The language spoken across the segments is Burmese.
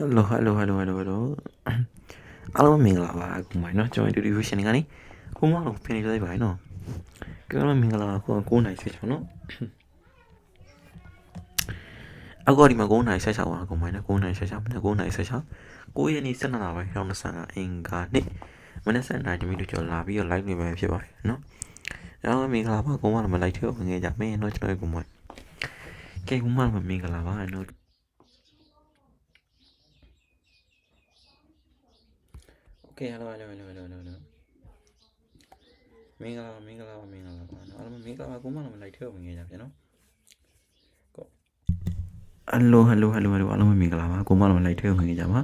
hello hello hello hello hello အားလုံးမင်္ဂလာပါအခုမှနော်ကျွန်တော် introduction ကနေခုမှတော့ finish လိုက်ပါနော်ကျွန်တော်မင်္ဂလာခု9နိုင်ဆွေးချောင်းနော်အကောဒီမှာ9နိုင်ဆက်ချောင်းပါခုမှနော်9နိုင်ဆက်ချောင်း9နိုင်ဆက်ချောင်း9ရက်နေ့12နာရီပိုင်း2025အင်္ဂါနေ့မနက်7နာရီတမိတို့ကျော်လာပြီးတော့ live နေမှာဖြစ်ပါတယ်နော်အားလုံးမင်္ဂလာပါခုမှတော့ live ထဲကိုဝင်ခဲ့ကြမယ်နော်ကျွန်တော်ခုမှကဲခုမှမင်္ဂလာပါနော် Okay hello hello hello hello hello hello မင်္ဂလာပါမင်္ဂလာပါမင်္ဂလာပါနော်အားလုံးမင်္ဂလာပါကိုမလည်းမလိုက်ထည့်ဝင်ကြကြပြန်နော်ကို Hello hello hello hello အားလုံးမင်္ဂလာပါကိုမလည်းမလိုက်ထည့်ဝင်ကြပါ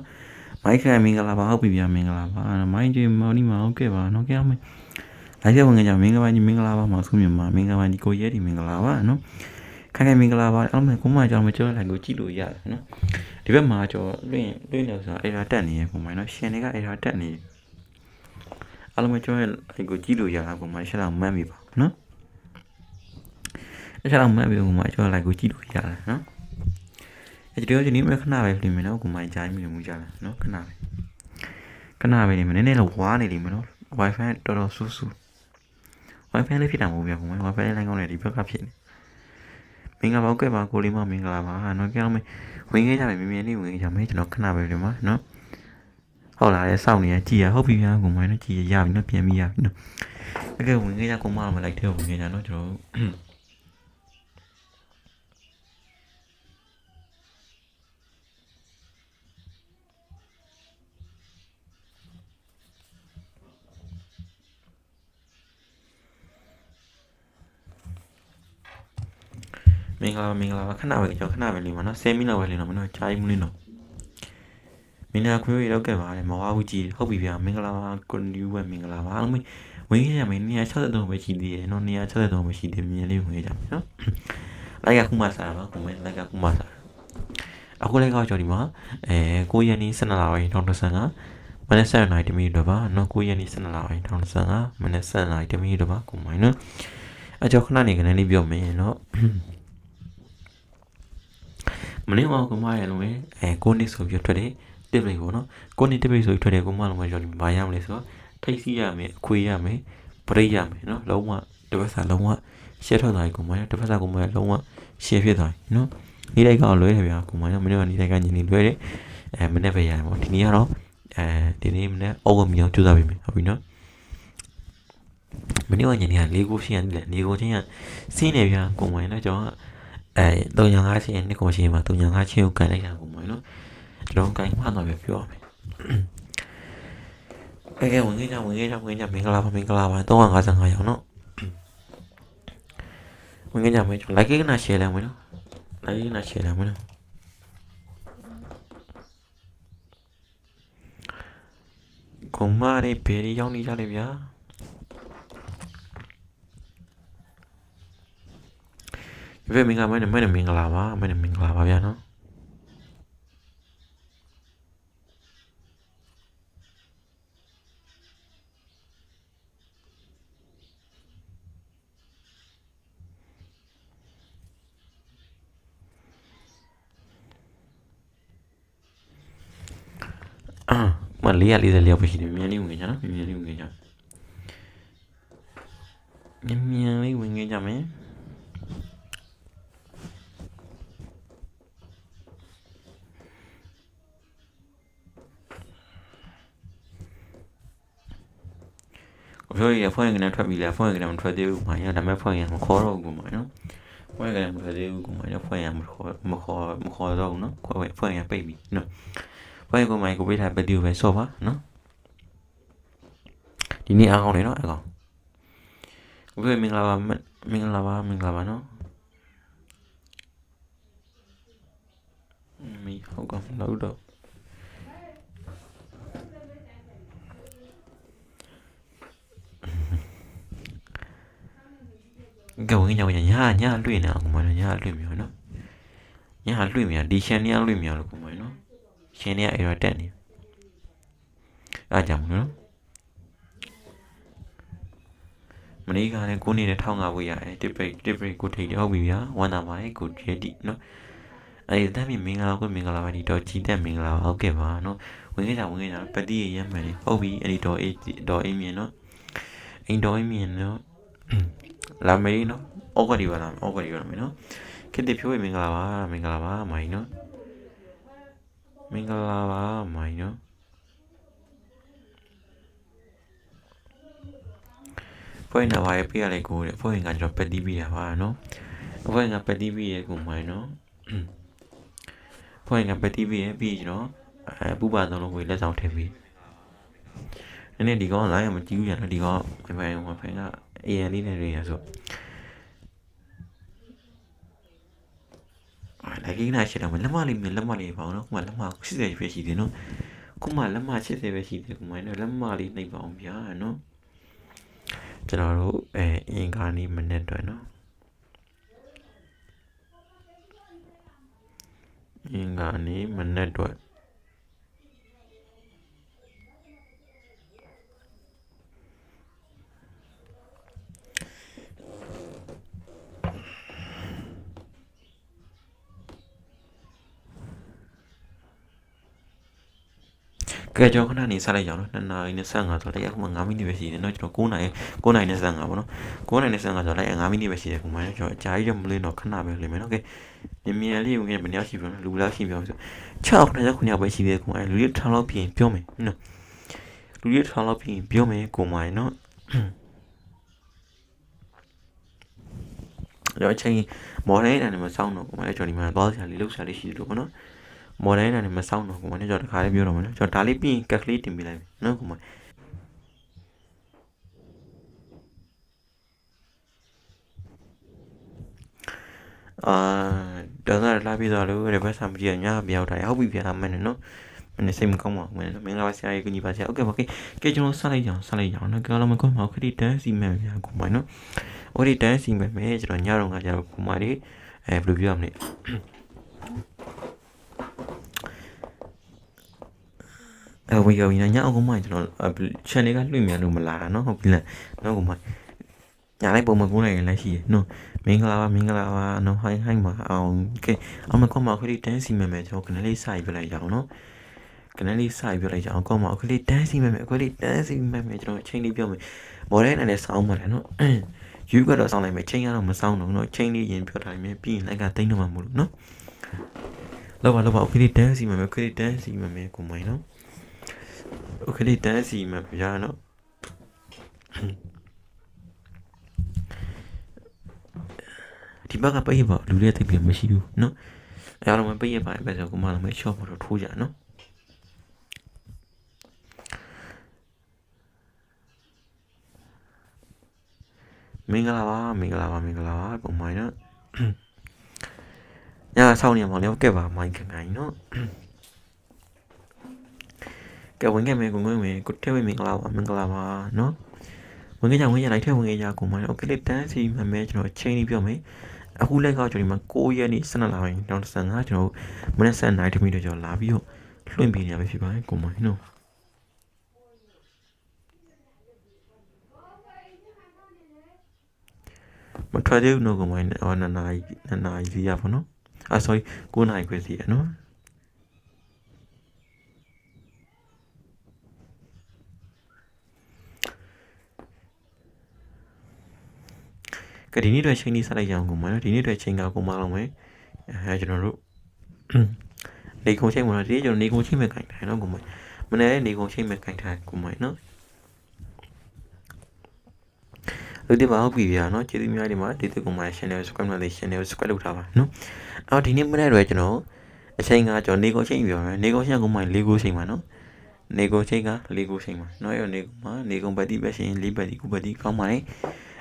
မိုက်ခရမင်္ဂလာပါဟုတ်ပြီဗျာမင်္ဂလာပါမိုင်းကြီးမော်နီမဟုတ်ကဲ့ပါနော်ကဲအောင်လိုက်ထည့်ဝင်ကြမင်္ဂလာပါညီမင်္ဂလာပါမောင်စုမြမမင်္ဂလာပါဒီကိုရဲဒီမင်္ဂလာပါနော်ခိုင်ခိုင်မင်္ဂလာပါအားလုံးကိုမကြောင်မကြောလိုက်ကိုကြည့်လို့ရတယ်နော် ဒီဘက်မှာကျော်လွင့်လွင့်နေဆိုတာအဲ့ဒါတက်နေရပုံမှန်နော်ရှင်တွေကအဲ့ဒါတက်နေအားလုံးကျော်ရဲ့အဲ့ကိုကြည့်လို့ရတာပုံမှန်ရှက်တော့မှတ်ပြီပါနော်အဲ့ရှက်တော့မှတ်ပြီပုံမှန်ကျော်လိုက်ကိုကြည့်လို့ရတယ်နော်အဲ့ဒီတော့ဒီနေ့မခဏပဲပြင်မယ်နော်ကိုမိုင်းကြိုင်းမိလို့မူကြလားနော်ခဏပဲခဏပဲနေမနည်းနည်းတော့ဝါနေလိမ့်မယ်နော် wifi တော်တော်ဆူဆူ wifi လေးဖြစ်တာမဟုတ်ဘူးပုံမှန် wifi လိုင်းကောင်းနေဒီဘက်ကဖြစ်နေ မင်္ဂလာပါကဲပါကိုလေးမမင်္ဂလာပါနော်ကြောင်မေဝင်ခဲ့ကြမယ်မြင်မြင်လေးဝင်ခဲ့ကြမယ်ကျွန်တော်ခဏပဲဒီမှာနော်ဟုတ်လားလေစောင့်နေရကြည်ရဟုတ်ပြီဗျာကိုမိုင်းနော်ကြည်ရရပြီနော်ပြန်ပြီးရပြီနော်တကယ်ဝင်ခဲ့ကြကိုမမလိုက်တဲ့ဝင်ခဲ့ကြနော်ကျွန်တော် င်္ဂလာပါမင်္ဂလာပါခဏပဲကျွန်တော်ခဏပဲလေးမနော်10မိနစ်ပဲလေးနော်မနော်ကြာကြီးမလေးနော်မင်္ဂလာခွေးရောက်ခဲ့ပါတယ်မဝဘူးကြည်ဟုတ်ပြီဗျာမင်္ဂလာပါကွန်ဒီဝဲမင်္ဂလာပါအားလုံးဝင်ခဲ့ကြမယ်163ပဲရှိသေးတယ်နော်163ပဲရှိသေးမြင်လေးဝင်ခဲ့ကြမယ်နော်လိုက်ကခုမှစားပါခုမှလိုက်ကခုမှစားအခုလည်းကောက်ကြော်ဒီမှာအဲ9ရက်နေ့12လပိုင်း2025မနက်7:00နာရီတမီတော့ပါနော်9ရက်နေ့12လပိုင်း2025မနက်7:00နာရီတမီတော့ပါကိုမိုင်းနော်အကြောခဏနေကနေလေးပြောမယ်နော် မနေ့ကကိုမရလုံးပဲအဲကိုနစ်ဆိုပြီးထွက်တယ်တစ်ပိတ်ပေါ့နော်ကိုနစ်တစ်ပိတ်ဆိုပြီးထွက်တယ်ကိုမလုံးပဲကြော်ဒီဘာရမလဲဆိုတော့ထိတ်စီရမယ်အခွေရမယ်ပရိတ်ရမယ်နော်လုံးဝတစ်ပတ်စာလုံးဝရှက်ထွက်သွားပြီကိုမရတစ်ပတ်စာကိုမရလုံးဝရှက်ဖြစ်သွားပြီနော်နေ့တိုင်းကတော့လွဲတယ်ဗျာကိုမရမနေ့ကနေ့တိုင်းကညနေလွဲတယ်အဲမနေ့ပဲရတယ်ပေါ့ဒီနေ့ကတော့အဲဒီနေ့မနေ့အောက်ဝမြောင်ကြိုးစားပြီမယ်ဟုတ်ပြီနော်မနေ့ကညနေကလေးကိုရှင်းရတယ်လေကိုချင်းကစင်းနေဗျာကိုမရနော်ကျွန်တော် အဲ305ချင်းနှစ်ကိုချင်းမှာ305ချင်းကိုကန်လိုက်တာကိုမနော်ကျွန်တော်ကန်မှတော့ပဲပြောရမယ်ကဲကဲဝင်ကြဝင်ကြဝင်ကြမင်္ဂလာပါမင်္ဂလာပါ355ရောင်နော်ဝင်ကြမယ်ကျွန်တော် like ကနာ share လိုက်မယ်နော် like ကနာ share လိုက်မယ်နော်ကွန်မာရီဘယ်ရောက်နေကြလဲဗျာ ဒီဘက်မင်္ဂလာမဲနဲ့မဲနဲ့မင်္ဂလာပါမဲနဲ့မင်္ဂလာပါဗျာနော်အာမလေးရလေးစလျောက်ပဲရှိတယ်မြန်လေးဝင်ကြနော်မြန်လေးဝင်ကြမြန်မြန်လေးဝင်ကြမယ် အဖေကဖွင့်ကနေထွက်ပြီလားဖွင့်ကနေမထွက်သေးဘူးကွာညဒါမဲ့ဖွင့်ရင်မခေါ်တော့ဘူးကွာနော်ဖွင့်ကနေမထွက်သေးဘူးကွာညဖွင့်ရင်မခေါ်မခေါ်မခေါ်တော့ဘူးနော်ခွဲဖွင့်ရင်ပိတ်ပြီနော်ဖွင့်ကိုမိုင်ကိုပေးထားပတိကိုပဲဆော့ပါနော်ဒီနေ့အကောင်နေနော်အကောင်ဘယ်မင်္ဂလာပါမင်္ဂလာပါမင်္ဂလာပါနော်မီဟုတ်ကောင်လောက်တော့ င်ကြောင်ညာညာလွင့်နေအောင်မနော်ညာလွင့်မြော်နော်ညာလွင့်မြော်ဒီရှင်နေလွင့်မြော်လို့ကိုမနော်ရှင်နေအဲ့တော့တက်နေအားကြောင့်နော်မနေ့ကလည်းကိုနေနဲ့ထောင်းငါဝေးရတယ်တစ်ပိတ်တစ်ပိတ်ကိုထိတ်ဟုတ်ပြီဗျာဝမ်းသာပါတယ်ကိုဂျေတီနော်အဲဒီတမ်းမြင်မင်္ဂလာကိုမင်္ဂလာပါဒီတော့ကြီးတက်မင်္ဂလာပါဟုတ်ကဲ့ပါနော်ဝင်ခဲ့ကြဝင်ခဲ့ကြပတိရရမ်းမယ်လေဟုတ်ပြီအဲ့ဒီတော့အေးတော့အေးမြင်နော်အိမ်တော်အေးမြင်နော် လာမေးနော်ဩကဒီပါလားဩကဒီပါမယ်နော်ခေတ္တဖြိုးမင်္ဂလာပါမင်္ဂလာပါမိုင်းနော်မင်္ဂလာပါမိုင်းနော်ဖွင့်နေပါရဲ့ပြရလိုက်ကိုတဲ့ဖွင့်ကကျွန်တော်ပက်တီးပြရပါနော်ဖွင့်ကပက်တီးပြရကိုမိုင်းနော်ဖွင့်ကပတိပြရဲ့ပြီးကျွန်တော်အဲပူပါသုံးလုံးကိုလက်ဆောင်ထည့်ပြီးနည်းနည်းဒီကောင်လိုင်းမကြည့်ဘူးရတော့ဒီကောင်ဘယ်ဘယ်ဟိုဖိုင်က AN လေးနဲ့ရရဆိုအဲ့ဒီနာရှိတယ်မလက်မလေးမြလက်မလေးပေါ့နော်ခုမှလက်မ80ပဲရှိတယ်နော်ခုမှလက်မ80ပဲရှိတယ်ခုမှလက်မလေးနှိပ်ပါအောင်ဗျာနော်ကျွန်တော်တို့အဲအင်ကာနီမနေ့တော့နော်အင်္ဂါနေ့မနက်တော့ ကဲကျွန်တော်ခဏနေဆက်လိုက်ကြအောင်နော်2နာရီနဲ့55ဆိုတော့လိုက်အခုမှ9မိနစ်ပဲရှိနေနော်ကျွန်တော်9နာရီ9နာရီနဲ့55ပေါ့နော်9နာရီနဲ့55ဆိုတော့လိုက်9မိနစ်ပဲရှိတယ်ခုမှကျွန်တော်အကြာကြီးတော့မလင်းတော့ခဏပဲလင်းမယ်နော်ကဲမြန်မြန်လေးဝင်ခဲ့မနေရှိဘူးနော်လူလားရှိပြောဆို6အောင်9ရောက်9ရောက်ပဲရှိသေးတယ်ခုမှလူတွေထောင်လောက်ပြင်ပြောမယ်နော်လူတွေထောင်လောက်ပြင်ပြောမယ်ခုမှနော်ကျွန်တော်အချိန်မော်ဒန်အတိုင်းမှာစောင်းတော့ခုမှကျွန်တော်ဒီမှာသွားစရာလေးလောက်စရာလေးရှိတယ်လို့ပေါ့နော် မော်ဒန်အနေနဲ့မစောင်းတော့ကိုမိုင်ကျွန်တော်တခါလေးပြောတော့မယ်နော်ကျွန်တော်ဒါလေးပြီးရင်ကက်ကလေးတင်ပေးလိုက်မယ်နော်ကိုမိုင်အာဒါကလာပြီးတော့လို့ရပတ်ဆံမကြည့်ညပြောက်တာဟုတ်ပြီဗျာမင်းနော်မင်းစိတ်မကောင်းပါဘူးမင်းမင်္ဂလာပါဆရာကြီးကိုညီပါဆရာโอเคပါโอเคကဲကျွန်တော်ဆက်လိုက်ကြအောင်ဆက်လိုက်ကြအောင်နော်ကဲလောမကောင်းပါခရီးတန်းစီမယ်ဗျာကိုမိုင်နော်ဟိုဒီတန်းစီမယ်မယ်ကျွန်တော်ညတော့ကကျတော့ကိုမိုင်လေးအဲဘယ်လိုပြောရမလဲ အဲဝေယောညအောင်ကမိုင်ကျွန်တော် channel ကလွှင့်မြန်လို့မလာတာနော်ဟုတ်ပြီလားနော်ကိုမိုင်ညာလိုက်ပုံမကုန်းနိုင်လည်းရှိရနော်မင်္ဂလာပါမင်္ဂလာပါနော်ဟိုင်းဟိုင်းပါအောင်ကဲအမကောမခရီးတန်းစီမယ်မယ်ကျွန်တော်ခဏလေးစာရေးပြလိုက်ကြအောင်နော်ခဏလေးစာရေးပြလိုက်ကြအောင်ကောမအခလေးတန်းစီမယ်မယ်အခလေးတန်းစီမယ်မယ်ကျွန်တော်အချိန်လေးပြောမယ်မော်ဒယ်နဲ့စောင်းပါတယ်နော်ယူကတော့စောင်းလိုက်မယ်ချိန်ကတော့မစောင်းတော့နော်ချိန်လေးရင်ပြောထားမယ်ပြီးရင်လိုက်ကတိတ်တော့မှမလို့နော်လောက်ပါလောက်ပါအခလေးတန်းစီမယ်မယ်အခလေးတန်းစီမယ်မယ်ကိုမိုင်းနော်အ ခရီးတန်းစီမှာဗျာနော်ဒီဘက်ကပိတ်ပါလူတွေတိတ်ပြမရှိဘူးနော်အဲအားလုံးပိတ်ရပါတယ်ပဲဆိုကိုမလုံးမချော့ဖို့တော့ထိုးကြနော်မင်္ဂလာပါမင်္ဂလာပါမင်္ဂလာပါပုံမှန်နော်ညဆောင်းနေမှာလည်းကဲပါမိုင်းခင်ဗျာနော် ကဲဝင်ခဲ့မယ်ကိုငွေဝင်ကိုထဲဝင်မင်္ဂလာပါမင်္ဂလာပါနော်ဝင်ခဲ့ကြဝင်ရလိုက်ထဲဝင်ခဲ့ကြကိုမိုင်းโอเคလေးတန်းစီမှမဲကျွန်တော်ချိန်လေးပြောမယ်အခုလက်ကကျွန်တော်ဒီမှာ9ရက်နေ့12လပိုင်း2025ကျွန်တော်မနေ့7နိုင်တမီတော့ကျွန်တော်လာပြီးတော့လွှင့်ပေးနေရပဲဖြစ်ပါတယ်ကိုမိုင်းနော်မထွက်သေးဘူးနော်ကိုမိုင်းဟောနှစ်နာရီနှစ်နာရီစီရပါတော့အာ sorry 9နာရီခွဲစီရနော် ကဒီနေ့အတွက်ချိန်လေးဆက်လိုက်ကြအောင်ကိုမိုင်းနော်ဒီနေ့အတွက်ချိန်ကကိုမအောင်မယ်အဲကျွန်တော်တို့နေကုန်ချိန်မှာတော့ဒီကျွန်တော်နေကုန်ချိန်မဲ့ခိုင်တယ်နော်ကိုမိုင်းမနေ့နေကုန်ချိန်မဲ့ခိုင်ထားကိုမိုင်းနော်လူတွေပါဟုတ်ပြီဗျာနော်ကျေးဇူးများဒီမှာဒီတူကမှ channel subscribe လုပ်တဲ့ channel subscribe လုပ်ထားပါနော်အော်ဒီနေ့မနေ့တော့ကျွန်တော်အချိန်ကကျွန်တော်နေကုန်ချိန်ပြောမယ်နေကုန်ချိန်ကမှ၄ကိုချိန်ပါနော်နေကုန်ချိန်က၄ကိုချိန်ပါနော်ရောနေကုန်မှာနေကုန်ပတ်တိပဲရှင်၄ပတ်တိ9ပတ်တိကောင်းပါလေ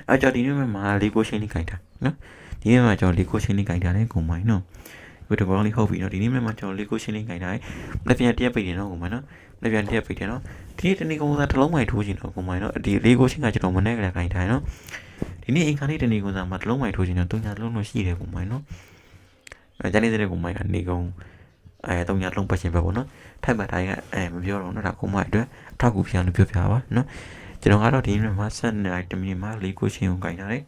အဲ့ကျွန်တော်ဒီနေ့မှာ၄ကိုချိန်လေးခိုင်တာနော်ဒီနေ့မှာကျွန်တော်၄ကိုချိန်လေးခိုင်တာလေကုန်ပါနော်ဝတ်တော်လေးဟုတ်ပြီနော်ဒီနေ့မှာကျွန်တော်၄ကိုချိန်လေးခိုင်တာလေလက်ပြန်တရက်ပိတ်တယ်နော်ကုန်ပါနော်လက်ပြန်တရက်ပိတ်တယ်နော်ဒီနေ့တနေ့ကုန်စားတစ်လုံးမိုင်ထိုးချင်တော့ကုန်ပါနော်ဒီ၄ကိုချိန်ကကျွန်တော်မနေ့ကလည်းခိုင်ထားနော်ဒီနေ့အင်္ဂါနေ့တနေ့ကုန်စားမှာတစ်လုံးမိုင်ထိုးချင်တော့တုံညာတစ်လုံးလို့ရှိတယ်ကုန်ပါနော်အဲဂျန်နေတဲ့ကုန်မိုင်ကနေကုန်အဲတုံညာလုံးပတ်ရှင်ပဲပေါ့နော်ထိုက်ပါတိုင်းကအဲမပြောတော့နော်ဒါကုန်မိုင်အတွက်အထောက်အကူဖြစ်အောင်ပြောပြပါနော် ကျွန်တော်ကတော့ဒီနေ့မှာဆက်နေတမီမှာ၄ကိုချိန်ကိုခိုင်ထားတယ်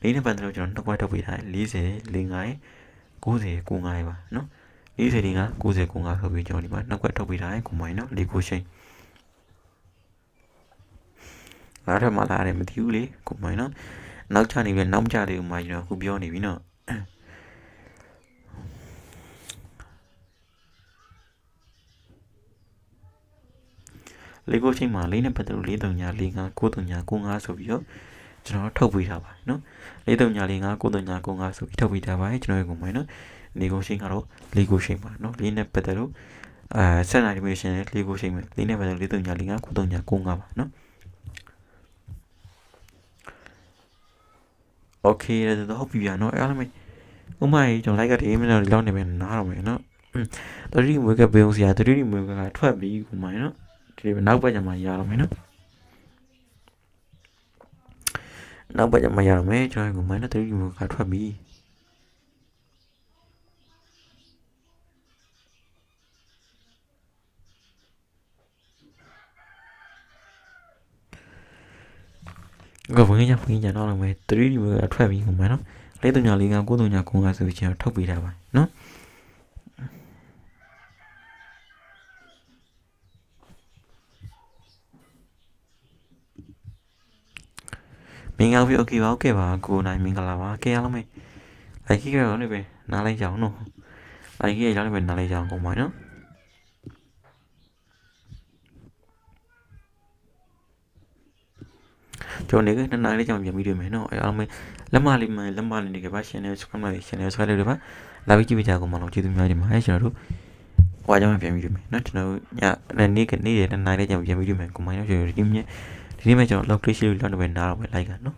လေးနဲ့ပတ်သက်လို့ကျွန်တော်နှစ်ခွက်ထုတ်ပေးထားတယ်40 45 90 95ပါနော်40ဒီက90 95ဆိုပြီးကျွန်တော်ဒီမှာနောက်ကွက်ထုတ်ပေးထားရင်ကိုမိုင်းနော်လေကိုရှိန်အားထမလာတယ်မသိဘူးလေကိုမိုင်းနော်နောက်ချနေပြီနောက်မချသေးဘူးမိုင်းကျွန်တော်ခုပြောနေပြီနော် လေကိုချိန်မှာလေးနဲ့ပတ်သက်လို့4 3ညာ4 5 9 3ညာ9 5ဆိုပြီးတော့ကျွန်တော်ထုတ်ပေးထားပါတယ်နော်4 3ညာ4 5 9 3ညာ9 5ဆိုပြီးထုတ်ပေးထားပါတယ်ကျွန်တော်ရေကိုမိုင်းနော်လေကိုချိန်ကတော့လေကိုချိန်ပါနော်လေးနဲ့ပတ်သက်လို့အဲဆက်နိုင်ဒီမေးရှင်လေကိုချိန်မယ်လေးနဲ့ပတ်သက်လို့4 3ညာ4 5 9 3ညာ9 5ပါနော် โอเคတော့ဟုတ်ပြီဗျာနော်အဲ့လိုမျိုးဥမာကြီးကျွန်တော် like ကဒီမိနစ်လောက်နေပဲနားတော့မယ်နော်တတိမွေးကပေးအောင်စရာတတိမွေးကထွက်ပြီးဥမာနော် ဒီနောက်ပတ်ကြမှာရတော့မယ်နော်နောက်ပတ်ကြမှာရတော့မယ်ကျွန်တော်ကဥမာနော်တတိမွေးကထွက်ပြီးကဝင်ကြဝင်ကြတော့လည်းမယ်3 D မျိုးကထွက်ပြီးဟိုမှာနော်လေးတုံညာလေးက9တုံညာ9ကဆိုပြီးကျွန်တော်ထုတ်ပေးထားပါနော် မင်္ဂလာပြီโอเคပါโอเคပါကိုနိုင်မင်္ဂလာပါကဲအားလုံးပဲလိုက်ကြီးကြောင်းနေပဲနားလိုက်ကြအောင်နော်လိုက်ကြီးကြောင်းနေပဲနားလိုက်ကြအောင်ကုန်ပါနော် ကျွန်တော်နေကနှစ်နာရီလေးကြောင်ပြန်ပြီးတွေ့မယ်နော်အဲအားမလက်မလေးမလက်မလေးနေကပါရှင်နေစကမလေးရှင်နေစကလေးတွေပါလာပြီးကြည့်ပြကြကုန်မလို့ကျေးဇူးများတင်ပါတယ်ကျွန်တော်တို့ဟွာကြောင်ပြန်ပြီးတွေ့မယ်နော်ကျွန်တော်တို့ညနေ့ကနေရနှစ်နာရီလေးကြောင်ပြန်ပြီးတွေ့မယ်ကိုမိုင်းတို့ကျွန်တော်ဒီနေ့ ဒီနေ့မှကျွန်တော် location လေးလောက်နေပဲနားတော့ပဲလိုက်ကနော်